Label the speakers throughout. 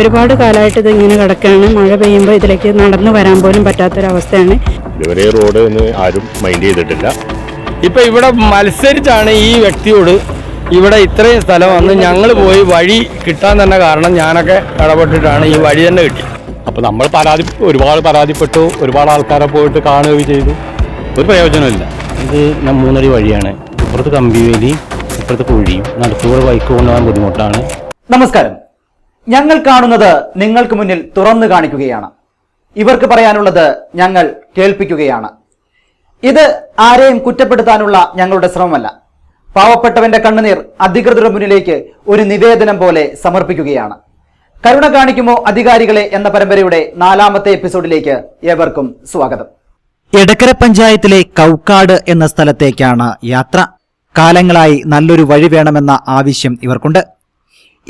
Speaker 1: ഒരുപാട് കാലമായിട്ട് ഇത് ഇങ്ങനെ കിടക്കുകയാണ്. മഴ പെയ്യുമ്പോൾ ഇതിലേക്ക് നടന്നു വരാൻ പോലും പറ്റാത്തൊരവസ്ഥയാണ്.
Speaker 2: ഇതുവരെ റോഡ് ഒന്നും ആരും മൈൻഡ് ചെയ്തിട്ടില്ല.
Speaker 3: ഇപ്പൊ ഇവിടെ മത്സരിച്ചാണ് ഈ വ്യക്തിയോട് ഇവിടെ ഇത്രയും സ്ഥലം വന്ന് ഞങ്ങൾ പോയി വഴി കിട്ടാൻ തന്നെ കാരണം ഞാനൊക്കെ ഇടപെട്ടിട്ടാണ് ഈ വഴി തന്നെ കിട്ടി.
Speaker 2: അപ്പോൾ നമ്മൾ പരാതി ഒരുപാട് പരാതിപ്പെട്ടു. ഒരുപാട് ആൾക്കാരെ പോയിട്ട് കാണുകയും ചെയ്തു. ഒരു പ്രയോജനമില്ല
Speaker 4: ഇത് മൂന്നടി വഴിയാണ്. ഇപ്പുറത്ത് കമ്പിവേലി ഇപ്പുറത്ത് കുഴിയും നടത്തുകൂടെ ബൈക്ക് കൊണ്ടുപോകാൻ ബുദ്ധിമുട്ടാണ്.
Speaker 5: നമസ്കാരം. ഞങ്ങൾ കാണുന്നത് നിങ്ങൾക്ക് മുന്നിൽ തുറന്നു കാണിക്കുകയാണ്. ഇവർക്ക് പറയാനുള്ളത് ഞങ്ങൾ കേൾപ്പിക്കുകയാണ്. ഇത് ആരെയും കുറ്റപ്പെടുത്താനുള്ള ഞങ്ങളുടെ ശ്രമമല്ല. പാവപ്പെട്ടവന്റെ കണ്ണുനീർ അധികൃതരുടെ മുന്നിലേക്ക് ഒരു നിവേദനം പോലെ സമർപ്പിക്കുകയാണ്. കരുണ കാണിക്കുമോ അധികാരികളെ എന്ന പരമ്പരയുടെ നാലാമത്തെ എപ്പിസോഡിലേക്ക് ഏവർക്കും സ്വാഗതം. എടക്കര പഞ്ചായത്തിലെ കൗക്കാട് എന്ന സ്ഥലത്തേക്കാണ് യാത്ര. കാലങ്ങളായി നല്ലൊരു വഴി വേണമെന്ന ആവശ്യം ഇവർക്കുണ്ട്.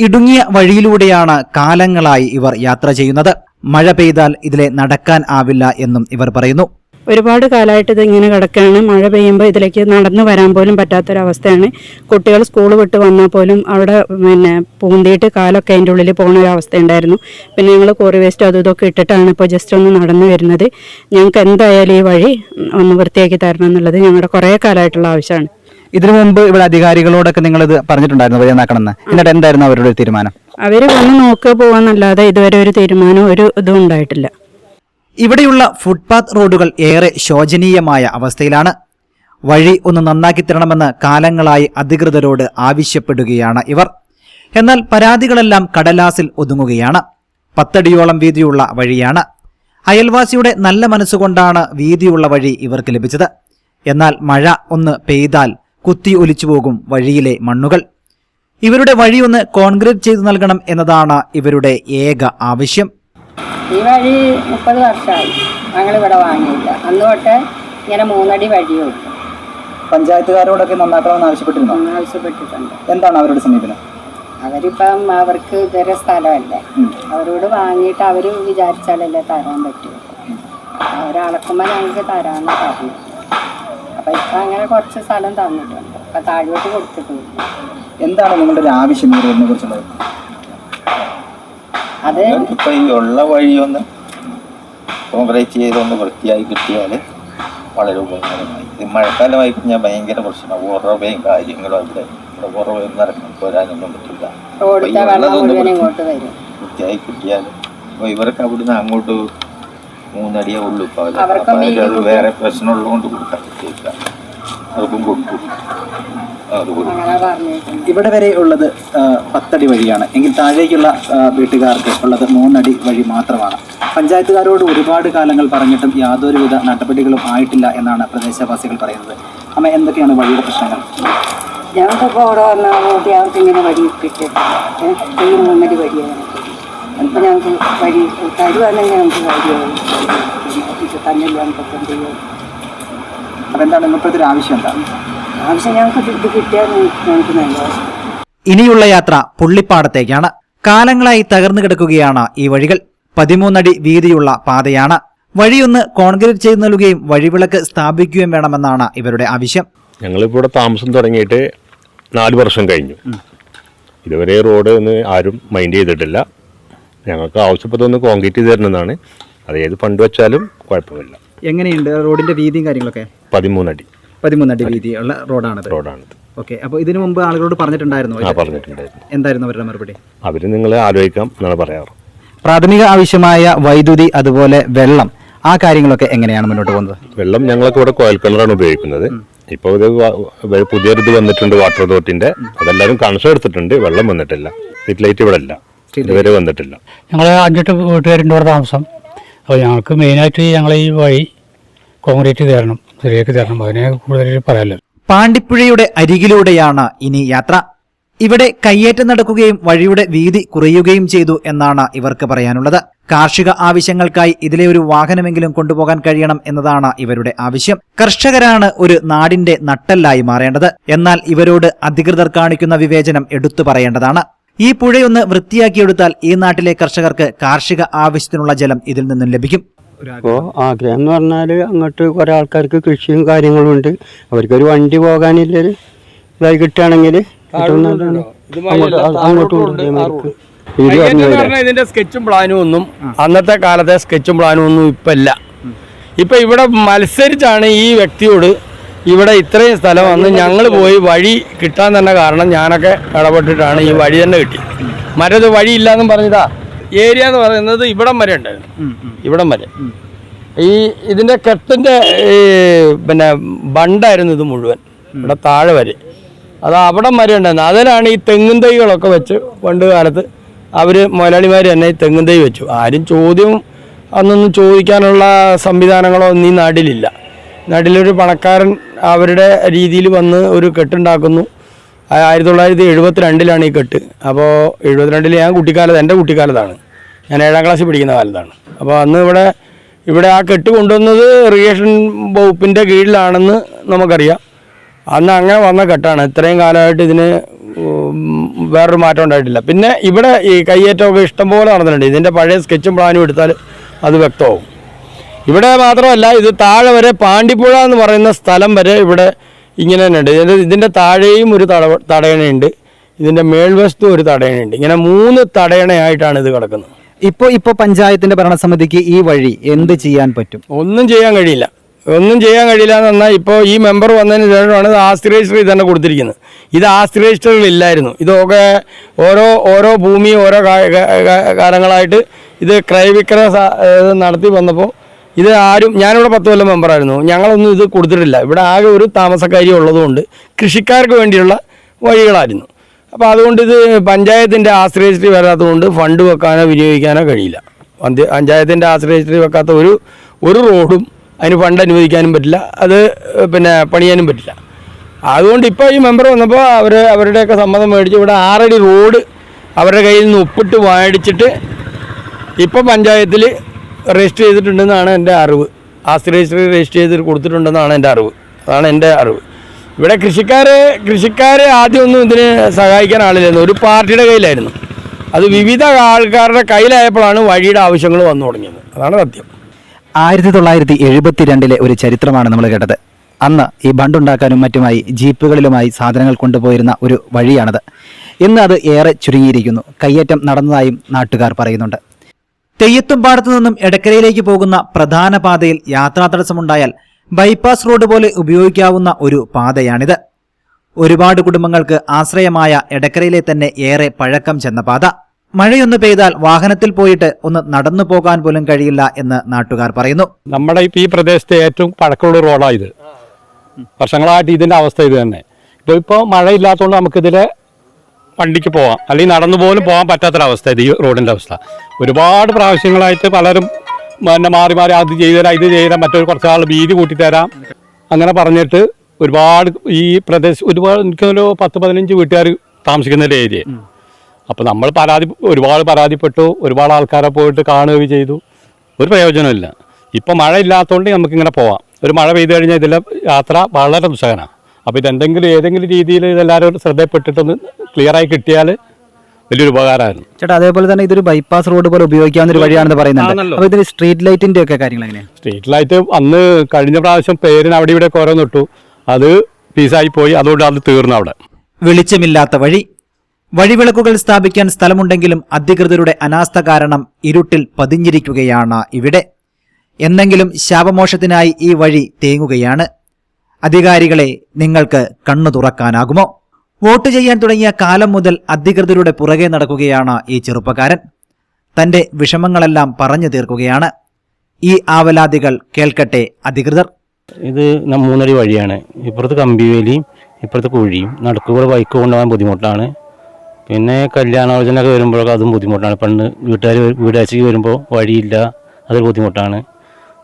Speaker 5: ഇടുങ്ങിയ വഴിയിലൂടെയാണ് കാലങ്ങളായി ഇവർ യാത്ര ചെയ്യുന്നത്. മഴ പെയ്താൽ ഇതിലെ നടക്കാൻ ആവില്ല എന്നും ഇവർ പറയുന്നു.
Speaker 1: ഒരുപാട് കാലമായിട്ട് ഇത് ഇങ്ങനെ കിടക്കുകയാണ്. മഴ പെയ്യുമ്പോൾ ഇതിലേക്ക് നടന്നു വരാൻ പോലും പറ്റാത്തൊരവസ്ഥയാണ്. കുട്ടികൾ സ്കൂൾ വിട്ട് വന്നാൽ പോലും അവിടെ പിന്നെ പൂന്തിയിട്ട് കാലൊക്കെ അതിന്റെ ഉള്ളിൽ പോകുന്ന ഒരു അവസ്ഥ ഉണ്ടായിരുന്നു പിന്നെ ഞങ്ങൾ കോറി വേസ്റ്റ് അതും ഇതൊക്കെ ഇട്ടിട്ടാണ് ഇപ്പോൾ ജസ്റ്റ് ഒന്ന് നടന്നു വരുന്നത്. ഞങ്ങൾക്ക് എന്തായാലും ഈ വഴി ഒന്ന് വൃത്തിയാക്കി തരണം എന്നുള്ളത് ഞങ്ങളുടെ കുറേ കാലമായിട്ടുള്ള ആവശ്യമാണ്.
Speaker 5: ഇതിനു മുമ്പ് ഇവിടെ അധികാരികളോടൊക്കെ നിങ്ങൾ ഇത് പറഞ്ഞിട്ടുണ്ടായിരുന്നു എന്നിട്ട് എന്തായിരുന്നു അവരുടെ ഒരു തീരുമാനം?
Speaker 1: അവർ വന്ന് നോക്കുക പോവാന്നല്ലാതെ ഇതുവരെ ഒരു തീരുമാനം ഒരു ഇതും ഉണ്ടായിട്ടില്ല.
Speaker 5: ഇവിടെയുള്ള ഫുട്പാത്ത് റോഡുകൾ ഏറെ ശോചനീയമായ അവസ്ഥയിലാണ്. വഴി ഒന്ന് നന്നാക്കി തരണമെന്ന് കാലങ്ങളായി അധികൃതരോട് ആവശ്യപ്പെടുകയാണ് ഇവർ. എന്നാൽ പരാതികളെല്ലാം കടലാസിൽ ഒതുങ്ങുകയാണ്. പത്തടിയോളം വീതിയുള്ള വഴിയാണ്. അയൽവാസിയുടെ നല്ല മനസ്സുകൊണ്ടാണ് വീതിയുള്ള വഴി ഇവർക്ക് ലഭിച്ചത്. എന്നാൽ മഴ ഒന്ന് പെയ്താൽ കുത്തി ഒലിച്ചു പോകും വഴിയിലെ മണ്ണുകൾ. ഇവരുടെ വഴി ഒന്ന് കോൺക്രീറ്റ് ചെയ്തു നൽകണം എന്നതാണ് ഇവരുടെ ഏക ആവശ്യം.
Speaker 6: ഈ വഴി മുപ്പത് വർഷമായി. ഞങ്ങൾ ഇവിടെ വാങ്ങിയില്ല. അന്ന് തൊട്ട് ഇങ്ങനെ മൂന്നടി വഴിയും
Speaker 5: പഞ്ചായത്തുകാരോടൊക്കെ നന്നാക്കണമെന്ന് ആവശ്യപ്പെട്ടിരുന്നു?
Speaker 6: ആവശ്യപ്പെട്ടിട്ടുണ്ട്
Speaker 5: എന്താണ് അവരുടെ സമീപനം?
Speaker 6: അവരിപ്പം അവർക്ക് ഇതുവരെ സ്ഥലമല്ലേ. അവരോട് വാങ്ങിയിട്ട് അവർ വിചാരിച്ചാലല്ലേ തരാൻ പറ്റൂ. അവരളക്കുമ്പോൾ ഞങ്ങൾക്ക് തരാമെന്ന് പറഞ്ഞു. അപ്പം ഇപ്പം അങ്ങനെ കുറച്ച് സ്ഥലം തന്നിട്ടുണ്ട്. അപ്പം താഴോട്ട് കൊടുത്തിട്ടുണ്ട്.
Speaker 5: എന്താണ് നിങ്ങളുടെ ഒരു ആവശ്യം ഈ റോഡിനെ കുറിച്ചുള്ളത്
Speaker 6: അത്
Speaker 7: ഇപ്പൊ ഈ ഉള്ള വഴിയൊന്ന് കോൺക്രീറ്റ് ചെയ്തൊന്ന് വൃത്തിയായി കിട്ടിയാൽ വളരെ ഉപകാരമായി. ഇത് മഴക്കാലമായി കഴിഞ്ഞാൽ ഭയങ്കര പ്രശ്നമാണ്. ഉറവയും കാര്യങ്ങളും ഇവിടെ ഇവിടെ ഉറവയും നടക്കാൻ പോരാനൊന്നും പറ്റില്ല. വൃത്തിയായി കിട്ടിയാൽ ഇവർക്ക് അവിടുന്ന് അങ്ങോട്ട് മൂന്നടിയേ ഉള്ളൂ. ഇപ്പോൾ അത് വേറെ പ്രശ്നമുള്ളതുകൊണ്ട് കൊടുക്കാൻ പറ്റില്ല അവർക്കും കൊടുക്കും.
Speaker 5: ഇവിടെ വരെ ഉള്ളത് പത്തടി വഴിയാണ്. എങ്കിൽ താഴേക്കുള്ള വീട്ടുകാർക്ക് ഉള്ളത് മൂന്നടി വഴി മാത്രമാണ്. പഞ്ചായത്തുകാരോട് ഒരുപാട് കാലങ്ങൾ പറഞ്ഞിട്ടും യാതൊരുവിധ നടപടികളും ആയിട്ടില്ല എന്നാണ് പ്രദേശവാസികൾ പറയുന്നത്. അമ്മ എന്തൊക്കെയാണ് വഴിയുടെ പ്രശ്നങ്ങൾ?
Speaker 6: ഞങ്ങൾക്കിപ്പോൾ അവിടെ വന്നാൽ അവർക്ക് ഞങ്ങൾക്ക് ഇങ്ങനെ വഴി കിട്ടിയിട്ടില്ല മൂന്നടി വഴിയാണ്. അപ്പം ഞങ്ങൾക്ക് വഴി തരുവാണെങ്കിൽ ഞങ്ങൾക്ക് വഴിയാവും തന്നില്ല ഞങ്ങൾക്ക് എന്ത്? ചെയ്യും
Speaker 5: അപ്പം എന്താണ് ഇപ്പോഴത്തെ ആവശ്യം എന്താണ്
Speaker 6: ആവശ്യം ഞങ്ങൾക്ക് ഇത് കിട്ടിയാൽ ഞങ്ങൾക്ക് നല്ല
Speaker 5: ഇനിയുള്ള യാത്ര പുള്ളിപ്പാടത്തേക്കാണ്. കാലങ്ങളായി തകർന്നു കിടക്കുകയാണ് ഈ വഴികൾ. പതിമൂന്നടി വീതിയുള്ള പാതയാണ്. വഴിയൊന്ന് കോൺക്രീറ്റ് ചെയ്തു നൽകുകയും വഴിവിളക്ക് സ്ഥാപിക്കുകയും വേണമെന്നാണ് ഇവരുടെ ആവശ്യം.
Speaker 2: ഞങ്ങളിപ്പോൾ ഇവിടെ താമസം തുടങ്ങിയിട്ട് നാല് വർഷം കഴിഞ്ഞു. ഇതുവരെ റോഡ് ഒന്ന് ആരും മൈൻഡ് ചെയ്തിട്ടില്ല. ഞങ്ങൾക്ക് ആവശ്യപ്പെട്ടൊന്ന് കോൺക്രീറ്റ് ചെയ്ത് തരണമെന്നാണ് അത് ഏത് ഫണ്ട് വെച്ചാലും കുഴപ്പമില്ല.
Speaker 5: എങ്ങനെയുണ്ട് റോഡിന്റെ വീതിയും കാര്യങ്ങളൊക്കെ?
Speaker 2: പതിമൂന്നടി.
Speaker 5: പതിമൂന്നടി വീതിയുള്ള റോഡാണത്.
Speaker 2: റോഡാണിത്.
Speaker 5: ഓക്കെ അപ്പോൾ ഇതിനു മുമ്പ് ആളുകളോട് പറഞ്ഞിട്ടുണ്ടായിരുന്നു
Speaker 2: ആ പറഞ്ഞിട്ടുണ്ടായിരുന്നു.
Speaker 5: എന്തായിരുന്നു അവരുടെ മറുപടി?
Speaker 2: അവർ നിങ്ങളെ ആലോചിക്കാം എന്നാണ് പറയാറ്.
Speaker 5: പ്രാഥമിക ആവശ്യമായ വൈദ്യുതി അതുപോലെ വെള്ളം ആ കാര്യങ്ങളൊക്കെ എങ്ങനെയാണ് മുന്നോട്ട് പോകുന്നത്?
Speaker 2: വെള്ളം ഞങ്ങളൊക്കെ ഇവിടെ കോയൽ കിണറാണ് ഉപയോഗിക്കുന്നത്. ഇപ്പോൾ ഇത് വ- വ- പുതിയൊരു ഇത് വന്നിട്ടുണ്ട് വാട്ടർ അതോറിറ്റിന്റെ അതെല്ലാവരും കണക്ഷൻ എടുത്തിട്ടുണ്ട്. വെള്ളം വന്നിട്ടില്ല. സ്ട്രീറ്റ് ലൈറ്റ് ഇവിടെ ഇല്ല ഇതുവരെ വന്നിട്ടില്ല.
Speaker 8: ഞങ്ങൾ അഞ്ചെട്ട് വീട്ടുകാരുണ്ട് ഇവിടെ താമസം. അപ്പോൾ ഞങ്ങൾക്ക് മെയിനായിട്ട് ഞങ്ങൾ ഈ വഴി കോൺക്രീറ്റ് തരണം ശരിയാക്കി തരണം. അതിനെ കൂടുതൽ പറയാമല്ലോ
Speaker 5: പാണ്ടിപ്പുഴയുടെ അരികിലൂടെയാണ് ഇനി യാത്ര. ഇവിടെ കയ്യേറ്റം നടക്കുകയും വഴിയുടെ വീതി കുറയുകയും ചെയ്തു എന്നാണ് ഇവർക്ക് പറയാനുള്ളത്. കാർഷിക ആവശ്യങ്ങൾക്കായി ഇതിലെ ഒരു വാഹനമെങ്കിലും കൊണ്ടുപോകാൻ കഴിയണം എന്നതാണ് ഇവരുടെ ആവശ്യം. കർഷകരാണ് ഒരു നാടിന്റെ നട്ടല്ലായി മാറേണ്ടത്. എന്നാൽ ഇവരോട് അധികൃതർ കാണിക്കുന്ന വിവേചനം എടുത്തു പറയേണ്ടതാണ്. ഈ പുഴയൊന്ന് വൃത്തിയാക്കിയെടുത്താൽ ഈ നാട്ടിലെ കർഷകർക്ക് കാർഷിക ആവശ്യത്തിനുള്ള ജലം ഇതിൽ നിന്നും ലഭിക്കും.
Speaker 9: അപ്പോൾ ആഗ്രഹം എന്ന് പറഞ്ഞാൽ അങ്ങോട്ട് കുറേ ആൾക്കാർക്ക് കൃഷിയും കാര്യങ്ങളും ഉണ്ട്. അവർക്കൊരു വണ്ടി പോകാനില്ലൊരു ഇതായി കിട്ടുകയാണെങ്കിൽ അങ്ങോട്ട്
Speaker 3: ഇതിന്റെ സ്കെച്ചും പ്ലാനും ഒന്നും അന്നത്തെ കാലത്തെ സ്കെച്ചും പ്ലാനും ഒന്നും ഇപ്പല്ല. ഇല്ല ഇപ്പൊ ഇവിടെ മത്സരിച്ചാണ് ഈ വ്യക്തിയോട് ഇവിടെ ഇത്രയും സ്ഥലം വന്ന് ഞങ്ങൾ പോയി വഴി കിട്ടാൻ തന്നെ കാരണം ഞാനൊക്കെ ഇടപെട്ടിട്ടാണ് ഈ വഴി തന്നെ കിട്ടി. മറ്റത് വഴിയില്ലാന്നും പറഞ്ഞതാ. ഏരിയ എന്ന് പറയുന്നത് ഇവിടം വരെ ഉണ്ട് ഇവിടം വരെ. ഈ ഇതിന്റെ കെട്ടിന്റെ പിന്നെ ബണ്ടായിരുന്നു ഇത് മുഴുവൻ. ഇവിടെ താഴെ വരെ. അത് അവിടം വരെ ഉണ്ടായിരുന്നു. അതിനാണ് ഈ തെങ്ങും തൈകളൊക്കെ വെച്ച് പണ്ട് കാലത്ത് അവർ മുതലാളിമാർ തന്നെ ഈ തെങ്ങും തൈ വെച്ചു. ആരും ചോദ്യം അന്നൊന്നും ചോദിക്കാനുള്ള സംവിധാനങ്ങളോ ഒന്നും ഈ നാട്ടിലില്ല. നാട്ടിലൊരു പണക്കാരൻ അവരുടെ രീതിയിൽ വന്ന് ഒരു കെട്ടുണ്ടാക്കുന്നു. ആയിരത്തി തൊള്ളായിരത്തി എഴുപത്തി രണ്ടിലാണ് ഈ കെട്ട്. അപ്പോൾ എഴുപത്തിരണ്ടിൽ ഞാൻ കുട്ടിക്കാലത്ത് എന്റെ കുട്ടിക്കാലത്താണ്. ഞാൻ ഏഴാം ക്ലാസ്സിൽ പഠിക്കുന്ന കാലത്താണ്. അപ്പോൾ അന്ന് ഇവിടെ ഇവിടെ ആ കെട്ട് കൊണ്ടുവന്നത് ഇറിഗേഷൻ വകുപ്പിന്റെ കീഴിലാണെന്ന് നമുക്കറിയാം. അന്ന് അങ്ങനെ വന്ന കെട്ടാണ്. ഇത്രയും കാലമായിട്ട് ഇതിന് വേറൊരു മാറ്റം ഉണ്ടായിട്ടില്ല. പിന്നെ ഇവിടെ ഈ കയ്യേറ്റമൊക്കെ ഇഷ്ടംപോലെ നടന്നിട്ടുണ്ട്. ഇതിന്റെ പഴയ സ്കെച്ചും പ്ലാനും എടുത്താൽ അത് വ്യക്തമാവും. ഇവിടെ മാത്രമല്ല ഇത് താഴെ വരെ പാണ്ടിപ്പുഴ എന്ന് പറയുന്ന സ്ഥലം വരെ ഇവിടെ ഇങ്ങനെ തന്നെ ഉണ്ട് ഇതിന്റെ ഇതിന്റെ താഴെയും ഒരു തട തടയണയുണ്ട്. ഇതിന്റെ മേൽവശത്തും ഒരു തടയണയുണ്ട്. ഇങ്ങനെ മൂന്ന് തടയണയായിട്ടാണ് ഇത് കിടക്കുന്നത്.
Speaker 5: ഇപ്പോൾ ഇപ്പോൾ പഞ്ചായത്തിന്റെ ഭരണസമിതിക്ക് ഈ വഴി എന്ത് ചെയ്യാൻ പറ്റും?
Speaker 3: ഒന്നും ചെയ്യാൻ കഴിയില്ല. ഒന്നും ചെയ്യാൻ കഴിയില്ല എന്ന് പറഞ്ഞാൽ ഇപ്പോൾ ഈ മെമ്പർ വന്നതിന് ശേഷമാണ് ഇത് ആസ്തി രജിസ്റ്റർ തന്നെ കൊടുത്തിരിക്കുന്നത്. ഇത് ഇല്ലായിരുന്നു ഇതൊക്കെ ഓരോ ഓരോ ഭൂമി ഓരോ കാലങ്ങളായിട്ട് ഇത് ക്രയവിക്രയ നടത്തി വന്നപ്പോൾ ഇത് ആരും ഞാനിവിടെ പത്ത് കൊല്ലം മെമ്പറായിരുന്നു ഞങ്ങളൊന്നും ഇത് കൊടുത്തിട്ടില്ല. ഇവിടെ ആകെ ഒരു താമസക്കാരി ഉള്ളതുകൊണ്ട് കൃഷിക്കാർക്ക് വേണ്ടിയുള്ള വഴികളായിരുന്നു. അപ്പോൾ അതുകൊണ്ട് ഇത് പഞ്ചായത്തിന്റെ ആശ്രയിച്ചിട്ട് വരാത്തതുകൊണ്ട് ഫണ്ട് വെക്കാനോ വിനിയോഗിക്കാനോ കഴിയില്ല. പഞ്ചായത്തിന്റെ ആശ്രയിച്ചിട്ട് വെക്കാത്ത ഒരു ഒരു റോഡും അതിന് ഫണ്ട് അനുവദിക്കാനും പറ്റില്ല. അത് പിന്നെ പണിയാനും പറ്റില്ല. അതുകൊണ്ട് ഇപ്പോൾ ഈ മെമ്പർ വന്നപ്പോൾ അവർ അവരുടെയൊക്കെ സമ്മതം മേടിച്ച് ഇവിടെ ആറടി റോഡ് അവരുടെ കയ്യിൽ നിന്ന് ഒപ്പിട്ട് മേടിച്ചിട്ട് ഇപ്പോൾ പഞ്ചായത്തിൽ രജിസ്റ്റർ ചെയ്തിട്ടുണ്ടെന്നാണ് എന്റെ അറിവ്. ആസ്തി രജിസ്റ്റർ രജിസ്റ്റർ ചെയ്ത് കൊടുത്തിട്ടുണ്ടെന്നാണ് എന്റെ അറിവ്. അതാണ് എന്റെ അറിവ്. ഇവിടെ കൃഷിക്കാരെ കൃഷിക്കാരെ ആദ്യമൊന്നും ഇതിന് സഹായിക്കാൻ ആളില്ലായിരുന്നു. ഒരു പാർട്ടിയുടെ കയ്യിലായിരുന്നു. അത് വിവിധ ആൾക്കാരുടെ കയ്യിലായപ്പോഴാണ് വഴിയുടെ ആവശ്യങ്ങൾ വന്നു തുടങ്ങിയത്. അതാണ് സത്യം.
Speaker 5: ആയിരത്തി തൊള്ളായിരത്തി എഴുപത്തിരണ്ടിലെ ഒരു ചരിത്രമാണ് നമ്മൾ കേട്ടത്. അന്ന് ഈ ബണ്ടുണ്ടാക്കാനും മറ്റുമായി ജീപ്പുകളിലുമായി സാധനങ്ങൾ കൊണ്ടുപോയിരുന്ന ഒരു വഴിയാണത്. ഇന്ന് അത് ഏറെ ചുരുങ്ങിയിരിക്കുന്നു. കയ്യേറ്റം നടന്നതായും നാട്ടുകാർ പറയുന്നുണ്ട്. തെയ്യത്തുംപാടത്തു നിന്നും എടക്കരയിലേക്ക് പോകുന്ന പ്രധാന പാതയിൽ യാത്രാ തടസ്സമുണ്ടായാൽ ബൈപ്പാസ് റോഡ് പോലെ ഉപയോഗിക്കാവുന്ന ഒരു പാതയാണിത്. ഒരുപാട് കുടുംബങ്ങൾക്ക് ആശ്രയമായ എടക്കരയിലെ തന്നെ ഏറെ പഴക്കം ചെന്ന പാത. മഴയൊന്ന് പെയ്താൽ വാഹനത്തിൽ പോയിട്ട് ഒന്ന് നടന്നു പോകാൻ പോലും കഴിയില്ല എന്ന് നാട്ടുകാർ പറയുന്നു.
Speaker 8: നമ്മുടെ ഈ പ്രദേശത്തെ ഏറ്റവും പഴക്കമുള്ള റോഡാണ് ഇത്. വർഷങ്ങളായിട്ട് ഇതിന്റെ അവസ്ഥ ഇത് തന്നെ ഇപ്പോൾ ഇപ്പോൾ മഴയില്ലാത്തതുകൊണ്ട് നമുക്കിതിലെ വണ്ടിക്ക് പോവാം. അല്ലെങ്കിൽ നടന്നു പോലും പോകാൻ പറ്റാത്തൊരവസ്ഥ ഇത് ഈ റോഡിന്റെ അവസ്ഥ. ഒരുപാട് പ്രാവശ്യങ്ങളായിട്ട് പലരും പിന്നെ മാറി മാറി അത് ചെയ്തു തരാം ഇത് ചെയ്തു തരാം മറ്റൊരു കുറച്ച് ആൾ വീതി കൂട്ടിത്തരാം. അങ്ങനെ പറഞ്ഞിട്ട് ഒരുപാട് ഈ പ്രദേശം ഒരുപാട് എനിക്കൊരു പത്ത് പതിനഞ്ച് വീട്ടുകാർ താമസിക്കുന്ന ഒരു ഏരിയ. അപ്പോൾ നമ്മൾ പരാതി ഒരുപാട് പരാതിപ്പെട്ടു. ഒരുപാട് ആൾക്കാരെ പോയിട്ട് കാണുകയും ചെയ്തു. ഒരു പ്രയോജനമില്ല ഇപ്പം മഴ ഇല്ലാത്തതുകൊണ്ട് നമുക്കിങ്ങനെ പോവാം. ഒരു മഴ പെയ്തു കഴിഞ്ഞാൽ ഇതിലെ യാത്ര വളരെ ദുസ്സഹനാണ്. അപ്പോൾ ഇതെന്തെങ്കിലും ഏതെങ്കിലും രീതിയിൽ ഇതെല്ലാവരും ശ്രദ്ധയപ്പെട്ടിട്ടൊന്ന് ക്ലിയറായി കിട്ടിയാൽ വലിയൊരു ഉപകാരമായിരുന്നു.
Speaker 5: ചേട്ടാ അതേപോലെ തന്നെ ഇതൊരു ബൈപ്പാസ് റോഡ് പോലെ ഉപയോഗിക്കാവുന്ന ഒരു വഴിയാണെന്ന്
Speaker 8: പറയുന്നത്
Speaker 5: അപ്പോൾ ഇതിന് സ്ട്രീറ്റ് ലൈറ്റിന്റെ ഒക്കെ കാര്യങ്ങൾ എങ്ങനെയാണ്
Speaker 8: സ്ട്രീറ്റ് ലൈറ്റ് അന്ന് കഴിഞ്ഞ പ്രാവശ്യം പേരിന് അവിടെ ഇവിടെ ഓരോന്ന് ഇട്ടു. അത് പീസായി പോയി. അതുകൊണ്ട് അത് തീർന്നു അവിടെ.
Speaker 5: വെളിച്ചമില്ലാത്ത വഴി. വഴിവിളക്കുകൾ സ്ഥാപിക്കാൻ സ്ഥലമുണ്ടെങ്കിലും അധികൃതരുടെ അനാസ്ഥ കാരണം ഇരുട്ടിൽ പതിഞ്ഞിരിക്കുകയാണ് ഇവിടെ. എന്നെങ്കിലും ശാപമോഷത്തിനായി ഈ വഴി തേങ്ങുകയാണ്. അധികാരികളെ നിങ്ങൾക്ക് കണ്ണു തുറക്കാനാകുമോ? വോട്ട് ചെയ്യാൻ തുടങ്ങിയ കാലം മുതൽ അധികൃതരുടെ പുറകെ നടക്കുകയാണ് ഈ ചെറുപ്പക്കാരൻ. തന്റെ വിഷമങ്ങളെല്ലാം പറഞ്ഞു തീർക്കുകയാണ്. ഈ ആവലാതികൾ കേൾക്കട്ടെ അധികൃതർ.
Speaker 4: ഇത് മൂന്നടി വഴിയാണ്. ഇപ്പുറത്ത് കമ്പിവേലിയും ഇപ്പുറത്ത് കുഴിയും. നടക്കുകൾ ബൈക്ക് കൊണ്ടുപോകാൻ ബുദ്ധിമുട്ടാണ്. പിന്നെ കല്യാണാലോചനയൊക്കെ വരുമ്പോഴൊക്കെ അതും ബുദ്ധിമുട്ടാണ്. പണ്ട് വീട്ടുകാർ വീടാഴ്ചക്ക് വരുമ്പോൾ വഴിയില്ല അതൊരു ബുദ്ധിമുട്ടാണ്.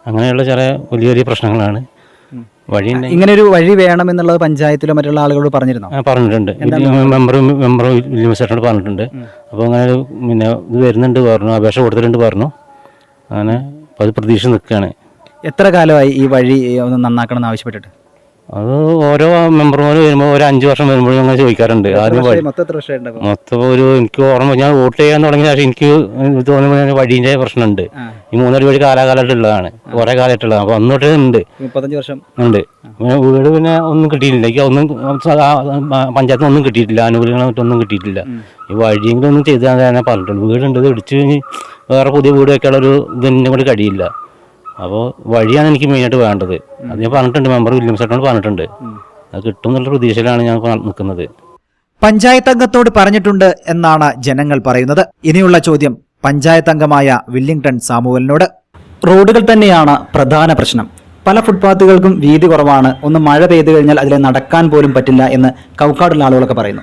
Speaker 4: അങ്ങനെയുള്ള ചില വലിയ വലിയ പ്രശ്നങ്ങളാണ്. വഴി
Speaker 5: ഇങ്ങനെ ഒരു വഴി വേണം എന്നുള്ളത് പഞ്ചായത്തിലോ മറ്റുള്ള ആളുകളോട് പറഞ്ഞിരുന്നു?
Speaker 4: പറഞ്ഞിട്ടുണ്ട്. മെമ്പർ മെമ്പർ വില്യം സെറ്റോട് പറഞ്ഞിട്ടുണ്ട്. അപ്പോൾ അങ്ങനെ പിന്നെ ഇത് വരുന്നുണ്ട് പറഞ്ഞു അപേക്ഷ കൊടുത്തിട്ടുണ്ട് പറഞ്ഞു. അങ്ങനെ അത് പ്രതീക്ഷ നിൽക്കുകയാണ്
Speaker 5: എത്ര കാലമായി ഈ വഴി ഒന്ന് നന്നാക്കണം എന്ന് ആവശ്യപ്പെട്ടിട്ട്?
Speaker 4: അത് ഓരോ മെമ്പർമാർ വരുമ്പോൾ ഒരു അഞ്ച് വർഷം വരുമ്പോഴും ഞങ്ങൾ ചോദിക്കാറുണ്ട്. ആദ്യം വഴി
Speaker 5: മൊത്തം
Speaker 4: ഒരു എനിക്ക് ഓർമ്മ ഞാൻ വോട്ട് ചെയ്യാൻ തുടങ്ങിയ ശേഷം എനിക്ക് തോന്നുമ്പോൾ വഴീന്റെ പ്രശ്നമുണ്ട്. ഈ മൂന്നര വഴി കാലാകാലമായിട്ടുള്ളതാണ്. കുറേ കാലമായിട്ടുള്ളതാണ്. അപ്പോൾ അന്ന് തൊട്ടേ ഉണ്ട്.
Speaker 5: മുപ്പത്തഞ്ച് വർഷം.
Speaker 4: ഉണ്ട്. പിന്നെ വീട് പിന്നെ ഒന്നും കിട്ടിയിട്ടില്ല. എനിക്ക് ഒന്നും പഞ്ചായത്തിന് പഞ്ചായത്തിൽ ഒന്നും കിട്ടിയിട്ടില്ല. ആനുകൂല്യങ്ങൾ മറ്റൊന്നും കിട്ടിയിട്ടില്ല. ഈ വഴിയെങ്കിലും ഒന്നും ചെയ്താൽ പറഞ്ഞിട്ടുള്ളൂ വീടുണ്ട് ഇത് ഇടിച്ച് കഴിഞ്ഞ് വേറെ പുതിയ വീട് വെക്കാനുള്ള ഒരു ഇതിനും കൂടി കഴിയില്ല. അപ്പോൾ വഴിയാണ് എനിക്ക് മെയിനായിട്ട് വേണ്ടത്. അത് ഞാൻ പറഞ്ഞിട്ടുണ്ട് മെമ്പർ വില്യം സെട്ടോട് പറഞ്ഞിട്ടുണ്ട്. അത് കിട്ടും എന്നുള്ള പ്രതീക്ഷയിലാണ് ഞാൻ നിൽക്കുന്നത്.
Speaker 5: പഞ്ചായത്ത് അംഗത്തോട് പറഞ്ഞിട്ടുണ്ട് എന്നാണ് ജനങ്ങൾ പറയുന്നത്. ഇനിയുള്ള ചോദ്യം പഞ്ചായത്ത് അംഗമായ വില്ലിംഗ്ടൺ സാമുവലിനോട്. റോഡുകൾ തന്നെയാണ് പ്രധാന പ്രശ്നം. പല ഫുട്പാത്തുകൾക്കും വീതി കുറവാണ്. ഒന്ന് മഴ പെയ്തു കഴിഞ്ഞാൽ അതിലെ നടക്കാൻ പോലും പറ്റില്ല എന്ന് കൗക്കാടുള്ള ആളുകളൊക്കെ പറയുന്നു.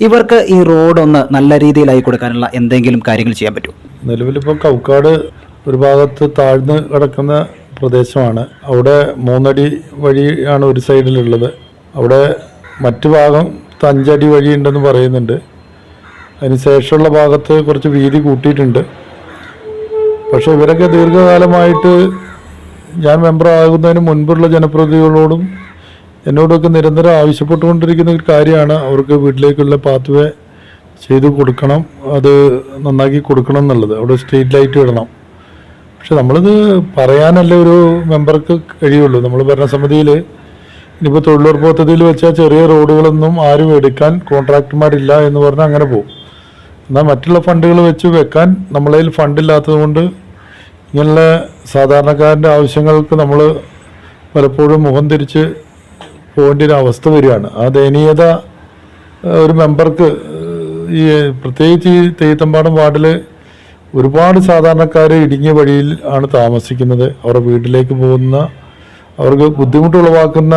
Speaker 5: ഇവർക്ക് ഈ റോഡ് ഒന്ന് നല്ല രീതിയിലായി കൊടുക്കാനുള്ള എന്തെങ്കിലും കാര്യങ്ങൾ ചെയ്യാൻ പറ്റുമോ?
Speaker 10: നിലവിലിപ്പോൾ കൗക്കാട് ഒരു ഭാഗത്ത് താഴ്ന്ന് കിടക്കുന്ന പ്രദേശമാണ്. അവിടെ മൂന്നടി വഴിയാണ് ഒരു സൈഡിലുള്ളത്. അവിടെ മറ്റു ഭാഗം അഞ്ചടി വഴിയുണ്ടെന്ന് പറയുന്നുണ്ട്. അതിന് ശേഷമുള്ള ഭാഗത്ത് കുറച്ച് വീതി കൂട്ടിയിട്ടുണ്ട്. പക്ഷെ ഇവരൊക്കെ ദീർഘകാലമായിട്ട് ഞാൻ മെമ്പർ ആകുന്നതിന് മുൻപുള്ള ജനപ്രതിനിധികളോടും എന്നോടൊക്കെ നിരന്തരം ആവശ്യപ്പെട്ടുകൊണ്ടിരിക്കുന്ന ഒരു കാര്യമാണ്. അവർക്ക് വീട്ടിലേക്കുള്ള പാത്വേ ചെയ്തു കൊടുക്കണം. അത് നന്നാക്കി കൊടുക്കണം എന്നുള്ളത്. അവിടെ സ്ട്രീറ്റ് ലൈറ്റ് ഇടണം. പക്ഷെ നമ്മളിത് പറയാനല്ലേ ഒരു മെമ്പർക്ക് കഴിയുള്ളൂ. നമ്മൾ ഭരണസമിതിയിൽ ഇനിയിപ്പോൾ തൊഴിലുറപ്പ് പദ്ധതിയിൽ വെച്ചാൽ ചെറിയ റോഡുകളൊന്നും ആരും എടുക്കാൻ കോൺട്രാക്ടർമാരില്ല എന്ന് പറഞ്ഞാൽ അങ്ങനെ പോകും എന്നാൽ മറ്റുള്ള ഫണ്ടുകൾ വെച്ച് വെക്കാൻ നമ്മളതിൽ ഫണ്ടില്ലാത്തത് കൊണ്ട് ഇങ്ങനെയുള്ള സാധാരണക്കാരന്റെ ആവശ്യങ്ങൾക്ക് നമ്മൾ പലപ്പോഴും മുഖം തിരിച്ച് പോകേണ്ട ഒരു അവസ്ഥ വരികയാണ്. ആ ദയനീയത ഒരു മെമ്പർക്ക് ഈ പ്രത്യേകിച്ച് ഈ തെയ്യത്തമ്പാടം വാർഡിൽ ഒരുപാട് സാധാരണക്കാർ ഇടുങ്ങിയ വഴിയിൽ ആണ് താമസിക്കുന്നത്. അവരുടെ വീട്ടിലേക്ക് പോകുന്ന അവർക്ക് ബുദ്ധിമുട്ടുളവാക്കുന്ന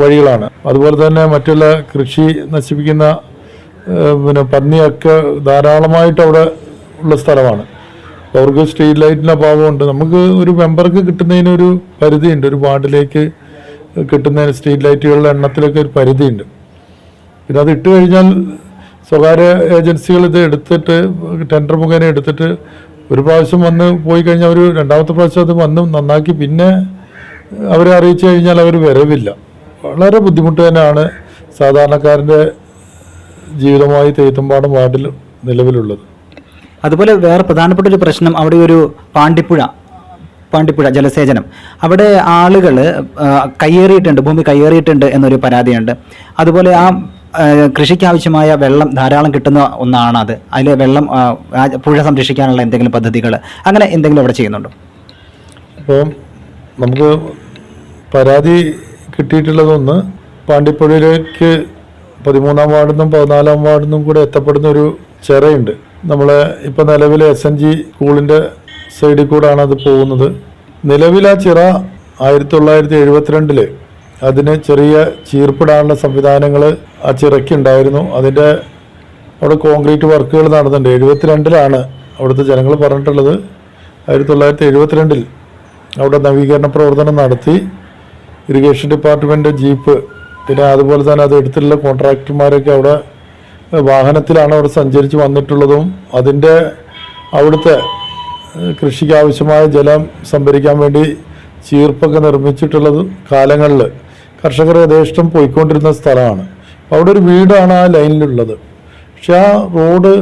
Speaker 10: വഴികളാണ്. അതുപോലെ തന്നെ മറ്റുള്ള കൃഷി നശിപ്പിക്കുന്ന പിന്നെ പന്നിയൊക്കെ ധാരാളമായിട്ട് അവിടെ ഉള്ള സ്ഥലമാണ്. അവർക്ക് സ്ട്രീറ്റ് ലൈറ്റിന്റെ അഭാവമുണ്ട്. നമുക്ക് ഒരു മെമ്പർക്ക് കിട്ടുന്നതിനൊരു പരിധിയുണ്ട്. ഒരു വാർഡിലേക്ക് കിട്ടുന്നതിന് സ്ട്രീറ്റ് ലൈറ്റുകളുടെ എണ്ണത്തിലൊക്കെ ഒരു പരിധിയുണ്ട്. പിന്നെ അത് ഇട്ട് കഴിഞ്ഞാൽ സ്വകാര്യ ഏജൻസികൾ ഇത് എടുത്തിട്ട് ടെൻഡർ മുഖേന എടുത്തിട്ട് ഒരു പ്രാവശ്യം വന്ന് പോയി കഴിഞ്ഞാൽ അവർ രണ്ടാമത്തെ പ്രാവശ്യം അത് വന്ന് നന്നാക്കി പിന്നെ അവരെ അറിയിച്ചു കഴിഞ്ഞാൽ അവർ വരവില്ല. വളരെ ബുദ്ധിമുട്ട് തന്നെയാണ് സാധാരണക്കാരന്റെ ജീവിതമായി തെയ്യത്തുംപാടം വാർഡിൽ നിലവിലുള്ളത്.
Speaker 5: അതുപോലെ വേറെ പ്രധാനപ്പെട്ട ഒരു പ്രശ്നം അവിടെ ഒരു പാണ്ടിപ്പുഴ പാണ്ടിപ്പുഴ ജലസേചനം. അവിടെ ആളുകൾ കയ്യേറിയിട്ടുണ്ട് ഭൂമി കയ്യേറിയിട്ടുണ്ട് എന്നൊരു പരാതിയുണ്ട്. അതുപോലെ ആ ആ, കൃഷിക്ക് ആവശ്യമായ വെള്ളം ധാരാളം കിട്ടുന്ന ഒന്നാണ് അത് അതിൽ വെള്ളം പുഴ സംരക്ഷിക്കാനുള്ള എന്തെങ്കിലും പദ്ധതികൾ അങ്ങനെ എന്തെങ്കിലും അവിടെ ചെയ്യുന്നുണ്ടോ?
Speaker 10: അപ്പോൾ നമുക്ക് പരാതി കിട്ടിയിട്ടുള്ളതൊന്ന് പാണ്ടിപ്പുഴയിലേക്ക് പതിമൂന്നാം വാർഡിൽ നിന്നും പതിനാലാം വാർഡിൽ നിന്നും കൂടെ എത്തപ്പെടുന്ന ഒരു ചിറയുണ്ട്. നമ്മളെ ഇപ്പോൾ നിലവിൽ എസ് എൻ ജി സ്കൂളിന്റെ സൈഡിൽ കൂടാണ് അത് പോകുന്നത്. നിലവിൽ ആ ചിറ ആയിരത്തി തൊള്ളായിരത്തി എഴുപത്തിരണ്ടിൽ അതിന് ചെറിയ ചീർപ്പിടാനുള്ള സംവിധാനങ്ങൾ ആ ചിറയ്ക്ക് ഉണ്ടായിരുന്നു. അതിന്റെ അവിടെ കോൺക്രീറ്റ് വർക്കുകൾ നടന്നുണ്ട് എഴുപത്തിരണ്ടിലാണ് അവിടുത്തെ ജനങ്ങൾ പറഞ്ഞിട്ടുള്ളത്. ആയിരത്തി തൊള്ളായിരത്തി എഴുപത്തിരണ്ടിൽ അവിടെ നവീകരണ പ്രവർത്തനം നടത്തി. ഇറിഗേഷൻ ഡിപ്പാർട്ട്മെന്റ് ജീപ്പ് പിന്നെ അതുപോലെ തന്നെ അത് എടുത്തിട്ടുള്ള കോൺട്രാക്ടർമാരൊക്കെ അവിടെ വാഹനത്തിലാണ് അവിടെ സഞ്ചരിച്ച് വന്നിട്ടുള്ളതും. അതിന്റെ അവിടുത്തെ കൃഷിക്ക് ആവശ്യമായ ജലം സംഭരിക്കാൻ വേണ്ടി ചീർപ്പൊക്കെ നിർമ്മിച്ചിട്ടുള്ളത് കാലങ്ങളിൽ. കർഷകർ യഥേഷ്ടം പോയിക്കൊണ്ടിരുന്ന സ്ഥലമാണ്. അവിടെ ഒരു വീടാണ് ആ ലൈനിലുള്ളത്. പക്ഷെ ആ റോഡ്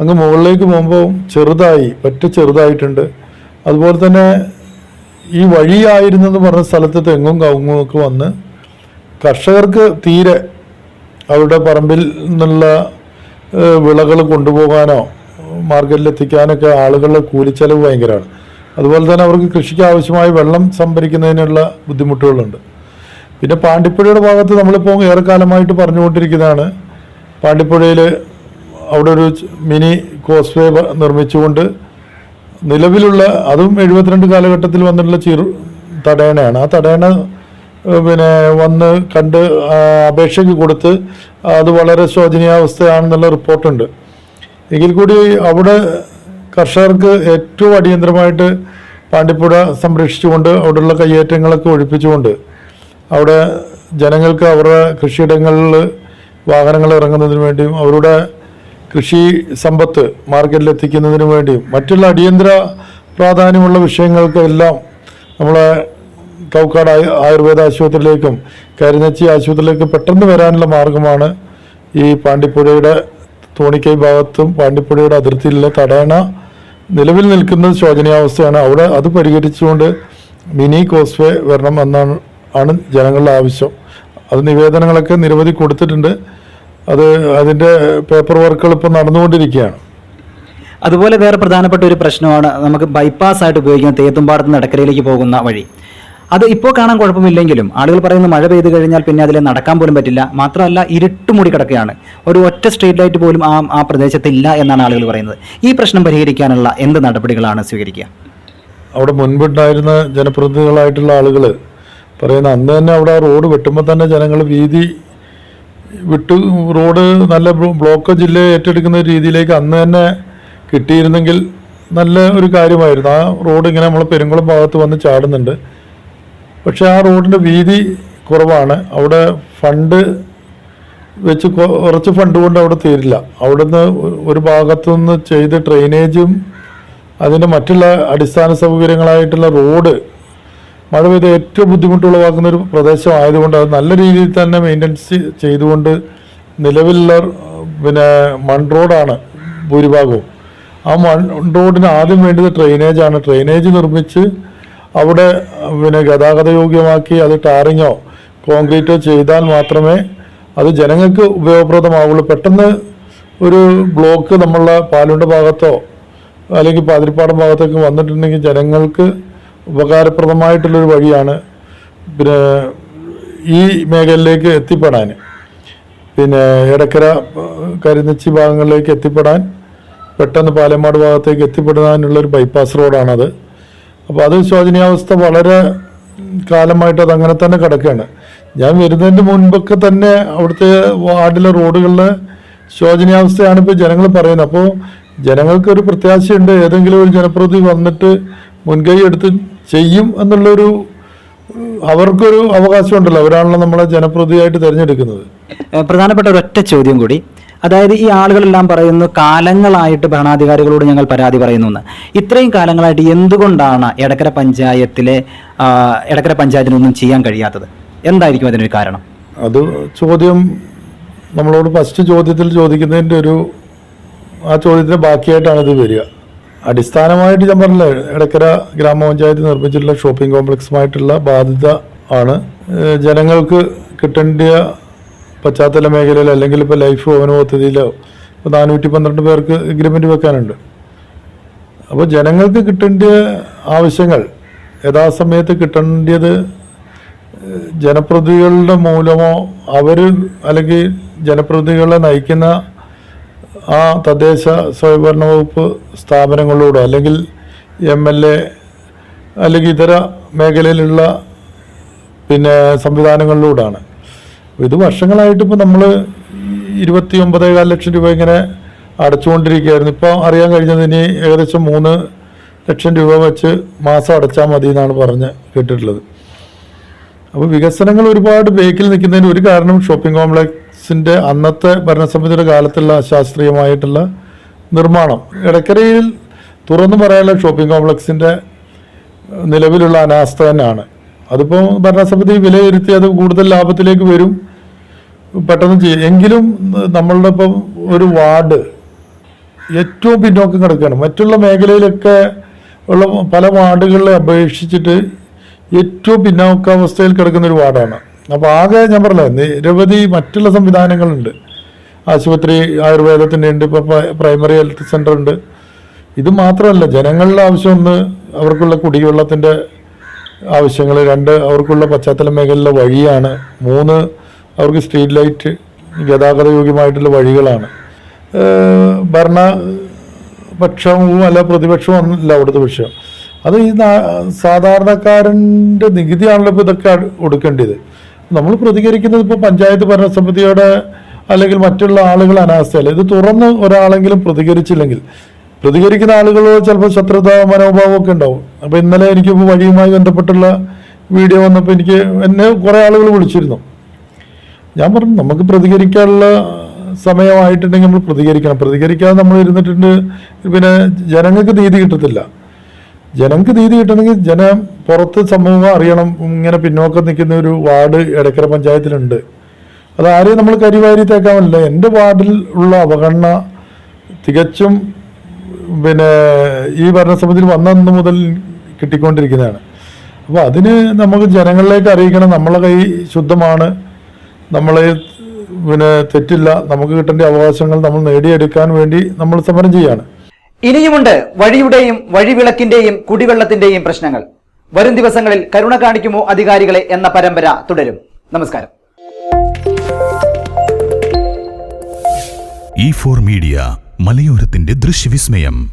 Speaker 10: അങ്ങ് മുകളിലേക്ക് പോകുമ്പോൾ ചെറുതായി പറ്റ ചെറുതായിട്ടുണ്ട്. അതുപോലെ തന്നെ ഈ വഴിയായിരുന്നെന്ന് പറഞ്ഞ സ്ഥലത്ത് തെങ്ങും കവുങ്ങും ഒക്കെ വന്ന് കർഷകർക്ക് തീരെ അവരുടെ പറമ്പിൽ നിന്നുള്ള വിളകൾ കൊണ്ടുപോകാനോ മാർക്കറ്റിൽ എത്തിക്കാനൊക്കെ ആളുകളുടെ കൂലിച്ചെലവ് ഭയങ്കരമാണ്. അതുപോലെ തന്നെ അവർക്ക് കൃഷിക്ക് ആവശ്യമായ വെള്ളം സംഭരിക്കുന്നതിനുള്ള ബുദ്ധിമുട്ടുകളുണ്ട്. പിന്നെ പാണ്ടിപ്പുഴയുടെ ഭാഗത്ത് നമ്മളിപ്പോൾ ഏറെക്കാലമായിട്ട് പറഞ്ഞുകൊണ്ടിരിക്കുന്നതാണ്. പാണ്ടിപ്പുഴയിൽ അവിടെ ഒരു മിനി കോസ്വേ നിർമ്മിച്ചുകൊണ്ട് നിലവിലുള്ള അതും എഴുപത്തിരണ്ട് കാലഘട്ടത്തിൽ വന്നിട്ടുള്ള ചീർ തടയണയാണ്. ആ തടയണ പിന്നെ വന്ന് കണ്ട് അപേക്ഷയ്ക്ക് കൊടുത്ത് അത് വളരെ ശോചനീയാവസ്ഥയാണെന്നുള്ള റിപ്പോർട്ടുണ്ട്. എങ്കിൽ കൂടി അവിടെ കർഷകർക്ക് ഏറ്റവും അടിയന്തരമായിട്ട് പാണ്ടിപ്പുഴ സംരക്ഷിച്ചുകൊണ്ട് അവിടെയുള്ള കയ്യേറ്റങ്ങളൊക്കെ ഒഴിപ്പിച്ചുകൊണ്ട് അവിടെ ജനങ്ങൾക്ക് അവരുടെ കൃഷിയിടങ്ങളിൽ വാഹനങ്ങൾ ഇറങ്ങുന്നതിന് വേണ്ടിയും അവരുടെ കൃഷി സമ്പത്ത് മാർക്കറ്റിൽ എത്തിക്കുന്നതിന് വേണ്ടിയും മറ്റുള്ള അടിയന്തര പ്രാധാന്യമുള്ള വിഷയങ്ങൾക്കെല്ലാം നമ്മളെ കൗക്കാട് ആയു- ആയുർവേദ ആശുപത്രിയിലേക്കും കരിനച്ചി ആശുപത്രിയിലേക്ക് പെട്ടെന്ന് വരാനുള്ള മാർഗമാണ് ഈ പാണ്ടിപ്പുഴയുടെ തോണിക്കൈ ഭാഗത്തും പാണ്ടിപ്പുഴയുടെ അതിർത്തിയിലെ തടയണ നിലവിൽ നിൽക്കുന്നത് ശോചനീയാവസ്ഥയാണ്. അവിടെ അത് പരിഹരിച്ചുകൊണ്ട് മിനി കോസ്വേ വരണം എന്നാണ് ആണ് ജനങ്ങളുടെ ആവശ്യം. അത് നിവേദനങ്ങളൊക്കെ നിരവധി കൊടുത്തിട്ടുണ്ട്. അത് അതിന്റെ പേപ്പർ വർക്കുകൾ ഇപ്പോൾ നടന്നുകൊണ്ടിരിക്കുകയാണ്.
Speaker 5: അതുപോലെ വേറെ പ്രധാനപ്പെട്ട ഒരു പ്രശ്നമാണ് നമുക്ക് ബൈപ്പാസ് ആയിട്ട് ഉപയോഗിക്കുന്ന തേത്തുംപാടത്ത് നിന്ന് ഇടക്കരയിലേക്ക് പോകുന്ന വഴി. അത് ഇപ്പോൾ കാണാൻ കുഴപ്പമില്ലെങ്കിലും ആളുകൾ പറയുന്നത് മഴ പെയ്ത് കഴിഞ്ഞാൽ പിന്നെ അതിൽ നടക്കാൻ പോലും പറ്റില്ല. മാത്രമല്ല ഇരുട്ടുമൂടി കിടക്കുകയാണ്. ഒരു ഒറ്റ സ്ട്രീറ്റ് ലൈറ്റ് പോലും ആ ആ പ്രദേശത്ത് ഇല്ല എന്നാണ് ആളുകൾ പറയുന്നത്. ഈ പ്രശ്നം പരിഹരിക്കാനുള്ള എന്ത് നടപടികളാണ് സ്വീകരിക്കുക?
Speaker 10: അവിടെ മുൻപുണ്ടായിരുന്ന ജനപ്രതിനിധികളായിട്ടുള്ള ആളുകൾ പറയുന്ന അന്ന് തന്നെ അവിടെ റോഡ് വെട്ടുമ്പോൾ തന്നെ ജനങ്ങൾ വീതി വിട്ട്. റോഡ് നല്ല ബ്ലോ- ബ്ലോക്ക് ജില്ലയെ ഏറ്റെടുക്കുന്ന രീതിയിലേക്ക് അന്ന് തന്നെ കിട്ടിയിരുന്നെങ്കിൽ നല്ല ഒരു കാര്യമായിരുന്നു. ആ റോഡ് ഇങ്ങനെ നമ്മൾ പെരുങ്കുളം ഭാഗത്ത് വന്ന് ചാടുന്നുണ്ട്. പക്ഷേ ആ റോഡിന്റെ വീതി കുറവാണ്. അവിടെ ഫണ്ട് വെച്ച് കുറച്ച് ഫണ്ട് കൊണ്ട് അവിടെ തീരില്ല. അവിടുന്ന് ഒരു ഭാഗത്തുനിന്ന് ചെയ്ത് ഡ്രെയിനേജും അതിന്റെ മറ്റുള്ള അടിസ്ഥാന സൗകര്യങ്ങളായിട്ടുള്ള റോഡ് മഴ പെയ്ത് ഏറ്റവും ബുദ്ധിമുട്ടുളവാക്കുന്ന ഒരു പ്രദേശം ആയതുകൊണ്ട് അത് നല്ല രീതിയിൽ തന്നെ മെയിന്റനൻസ് ചെയ്തുകൊണ്ട് നിലവിലുള്ള പിന്നെ മൺ റോഡാണ് ഭൂരിഭാഗവും. ആ മൺ റോഡിന് ആദ്യം വേണ്ടത് ഡ്രെയിനേജാണ് ഡ്രെയിനേജ് നിർമ്മിച്ച് അവിടെ പിന്നെ ഗതാഗത യോഗ്യമാക്കി അത് ടാറിങ്ങോ കോൺക്രീറ്റോ ചെയ്താൽ മാത്രമേ അത് ജനങ്ങൾക്ക് ഉപയോഗപ്രദമാവുള്ളൂ. പെട്ടെന്ന് ഒരു ബ്ലോക്ക് നമ്മളുടെ പാലുണ്ട ഭാഗത്തോ അല്ലെങ്കിൽ പാതിരിപ്പാടം ഭാഗത്തൊക്കെ വന്നിട്ടുണ്ടെങ്കിൽ ജനങ്ങൾക്ക് ഉപകാരപ്രദമായിട്ടുള്ളൊരു വഴിയാണ് പിന്നെ ഈ മേഖലയിലേക്ക് എത്തിപ്പെടാൻ. പിന്നെ ഇടക്കര കരിനിച്ചി ഭാഗങ്ങളിലേക്ക് എത്തിപ്പെടാൻ പെട്ടെന്ന് പാലമാട് ഭാഗത്തേക്ക് എത്തിപ്പെടാനുള്ളൊരു ബൈപ്പാസ് റോഡാണത് അപ്പോൾ അത് ശോചനീയാവസ്ഥ വളരെ കാലമായിട്ട് അത് അങ്ങനെ തന്നെ കിടക്കുകയാണ് ഞാൻ വരുന്നതിന്റെ മുൻപൊക്കെ തന്നെ അവിടുത്തെ വാർഡിലെ റോഡുകളിലെ ശോചനീയാവസ്ഥയാണ് ഇപ്പോൾ ജനങ്ങൾ പറയുന്നത്. അപ്പോൾ ജനങ്ങൾക്ക് ഒരു പ്രത്യാശയുണ്ട്. ഏതെങ്കിലും ഒരു ജനപ്രതി വന്നിട്ട് മുൻകൈ എടുത്ത് ചെയ്യും എന്നുള്ളൊരു അവർക്കൊരു അവകാശമുണ്ടല്ലോ. അവരാണല്ലോ നമ്മളെ ജനപ്രതിയായിട്ട് തിരഞ്ഞെടുക്കുന്നത്.
Speaker 5: പ്രധാനപ്പെട്ട ഒരൊറ്റ ചോദ്യം കൂടി. അതായത് ഈ ആളുകളെല്ലാം പറയുന്നു കാലങ്ങളായിട്ട് ഭരണാധികാരികളോട് ഞങ്ങൾ പരാതി പറയുന്നു എന്ന് ഇത്രയും കാലങ്ങളായിട്ട് എന്തുകൊണ്ടാണ് എടക്കര പഞ്ചായത്തിലെ എടക്കര പഞ്ചായത്തിനൊന്നും ചെയ്യാൻ കഴിയാത്തത്? എന്തായിരിക്കും അതിനൊരു കാരണം?
Speaker 10: അത് ചോദ്യം നമ്മളോട് ഫസ്റ്റ് ചോദ്യത്തിൽ ചോദിക്കുന്നതിന്റെ ഒരു ആ ചോദ്യത്തിന് ബാക്കിയായിട്ടാണ് ഇത് വരിക. അടിസ്ഥാനമായിട്ട് ഞാൻ പറഞ്ഞില്ല എടക്കര ഗ്രാമപഞ്ചായത്ത് നിർമ്മിച്ചിട്ടുള്ള ഷോപ്പിംഗ് കോംപ്ലക്സുമായിട്ടുള്ള ബാധ്യത ആണ്. ജനങ്ങൾക്ക് കിട്ടേണ്ട പശ്ചാത്തല മേഖലയിൽ അല്ലെങ്കിൽ ഇപ്പോൾ ലൈഫ് ഭവന പദ്ധതിയിലോ ഇപ്പോൾ നാനൂറ്റി പന്ത്രണ്ട് പേർക്ക് എഗ്രിമെന്റ് വെക്കാനുണ്ട്. അപ്പോൾ ജനങ്ങൾക്ക് കിട്ടേണ്ട ആവശ്യങ്ങൾ യഥാസമയത്ത് കിട്ടേണ്ടത് ജനപ്രതിനിധികളുടെ മൂലമോ അവർ അല്ലെങ്കിൽ ജനപ്രതിനിധികളെ നയിക്കുന്ന ആ തദ്ദേശ സ്വയംഭരണ വകുപ്പ് സ്ഥാപനങ്ങളിലൂടെ അല്ലെങ്കിൽ എം എൽ എ അല്ലെങ്കിൽ ഇതര മേഖലയിലുള്ള പിന്നെ സംവിധാനങ്ങളിലൂടെയാണ്. ഇത് വർഷങ്ങളായിട്ട് ഇപ്പോൾ നമ്മൾ ഇരുപത്തി ഒമ്പതേകാൽ ലക്ഷം രൂപ ഇങ്ങനെ അടച്ചുകൊണ്ടിരിക്കുകയായിരുന്നു. ഇപ്പോൾ അറിയാൻ കഴിഞ്ഞത് ഇനി ഏകദേശം മൂന്ന് ലക്ഷം രൂപ വെച്ച് മാസം അടച്ചാൽ മതി എന്നാണ് പറഞ്ഞ് കേട്ടിട്ടുള്ളത്. അപ്പോൾ വികസനങ്ങൾ ഒരുപാട് ബേക്കിൽ നിൽക്കുന്നതിന് ഒരു കാരണം ഷോപ്പിംഗ് കോംപ്ലക്സിന്റെ അന്നത്തെ ഭരണസമിതിയുടെ കാലത്തുള്ള ശാസ്ത്രീയമായിട്ടുള്ള നിർമ്മാണം. ഇടക്കരയിൽ തുറന്നു പറയാനുള്ള ഷോപ്പിംഗ് കോംപ്ലക്സിന്റെ നിലവിലുള്ള അനാസ്ഥ തന്നെയാണ്. അതിപ്പോൾ ഭരണസമിതി വിലയിരുത്തി അത് കൂടുതൽ ലാഭത്തിലേക്ക് വരും. പെട്ടെന്ന് ചെയ്യും. എങ്കിലും നമ്മളുടെ ഇപ്പം ഒരു വാർഡ് ഏറ്റവും പിന്നോക്കം കിടക്കുകയാണ്. മറ്റുള്ള മേഖലയിലൊക്കെ ഉള്ള പല വാർഡുകളെ അപേക്ഷിച്ചിട്ട് ഏറ്റവും പിന്നോക്കാവസ്ഥയിൽ കിടക്കുന്ന ഒരു വാർഡാണ്. അപ്പോൾ ആകെ ഞാൻ പറഞ്ഞില്ലേ നിരവധി മറ്റുള്ള സംവിധാനങ്ങളുണ്ട്. ആശുപത്രി ആയുർവേദത്തിന്റെ ഉണ്ട് ഇപ്പോൾ പ്രൈമറി ഹെൽത്ത് സെന്റർ ഉണ്ട്. ഇത് മാത്രമല്ല ജനങ്ങളുടെ ആവശ്യം ഒന്ന് അവർക്കുള്ള കുടിവെള്ളത്തിന്റെ ആവശ്യങ്ങൾ രണ്ട് അവർക്കുള്ള പശ്ചാത്തല മേഖലയിലെ വഴിയാണ് മൂന്ന് അവർക്ക് സ്ട്രീറ്റ് ലൈറ്റ് ഗതാഗത യോഗ്യമായിട്ടുള്ള വഴികളാണ്. ഭരണ പക്ഷവും അല്ല പ്രതിപക്ഷവും ഒന്നുമില്ല അവിടുത്തെ വിഷയം അത് ഈ സാധാരണക്കാരന്റെ നികുതിയാണല്ലോ ഇപ്പോൾ ഇതൊക്കെ ഒടുക്കേണ്ടത്. നമ്മൾ പ്രതികരിക്കുന്നത് ഇപ്പോൾ പഞ്ചായത്ത് ഭരണസമിതിയുടെ അല്ലെങ്കിൽ മറ്റുള്ള ആളുകൾ അനാസ്ഥയല്ല? ഇത് തുറന്ന് ഒരാളെങ്കിലും പ്രതികരിച്ചില്ലെങ്കിൽ. പ്രതികരിക്കുന്ന ആളുകൾ ചിലപ്പോൾ ശത്രുത മനോഭാവമൊക്കെ ഉണ്ടാവും. അപ്പോൾ ഇന്നലെ എനിക്കിപ്പോൾ വഴിയുമായി ബന്ധപ്പെട്ടുള്ള വീഡിയോ വന്നപ്പോൾ എനിക്ക് എന്നെ കുറേ ആളുകൾ വിളിച്ചിരുന്നു. ഞാൻ പറഞ്ഞു നമുക്ക് പ്രതികരിക്കാനുള്ള സമയമായിട്ടുണ്ടെങ്കിൽ നമ്മൾ പ്രതികരിക്കണം. പ്രതികരിക്കാതെ നമ്മൾ ഇരുന്നിട്ടുണ്ട് പിന്നെ ജനങ്ങൾക്ക് നീതി കിട്ടത്തില്ല. ജനങ്ങൾക്ക് നീതി കിട്ടണമെങ്കിൽ ജനം പുറത്ത് സമൂഹം അറിയണം. ഇങ്ങനെ പിന്നോക്കം നിൽക്കുന്ന ഒരു വാർഡ് എടക്കര പഞ്ചായത്തിലുണ്ട്. അത് ആരെയും നമ്മൾ കരിവാരി തേക്കാമല്ല എന്റെ വാർഡിൽ ഉള്ള അവഗണന തികച്ചും പിന്നെ ഈ ഭരണസമിതിയിൽ വന്നന്ന് മുതൽ കിട്ടിക്കൊണ്ടിരിക്കുന്നതാണ്. അപ്പോൾ അതിന് നമുക്ക് ജനങ്ങളിലേക്ക് അറിയിക്കണം. നമ്മളെ കൈ ശുദ്ധമാണ്. നമ്മളെ പിന്നെ തെറ്റില്ല. നമുക്ക് കിട്ടേണ്ട അവകാശങ്ങൾ നമ്മൾ നേടിയെടുക്കാൻ വേണ്ടി നമ്മൾ സമരം ചെയ്യാണ്.
Speaker 5: ഇനിയുമുണ്ട് വഴിയുടെയും വഴിവിളക്കിന്റെയും കുടിവെള്ളത്തിന്റെയും പ്രശ്നങ്ങൾ. വരും ദിവസങ്ങളിൽ കരുണ കാണിക്കുമോ അധികാരികളെ എന്ന പരമ്പര തുടരും. നമസ്കാരം.
Speaker 11: ഇ ഫോർ മീഡിയ മലയോരത്തിന്റെ ദൃശ്യവിസ്മയം.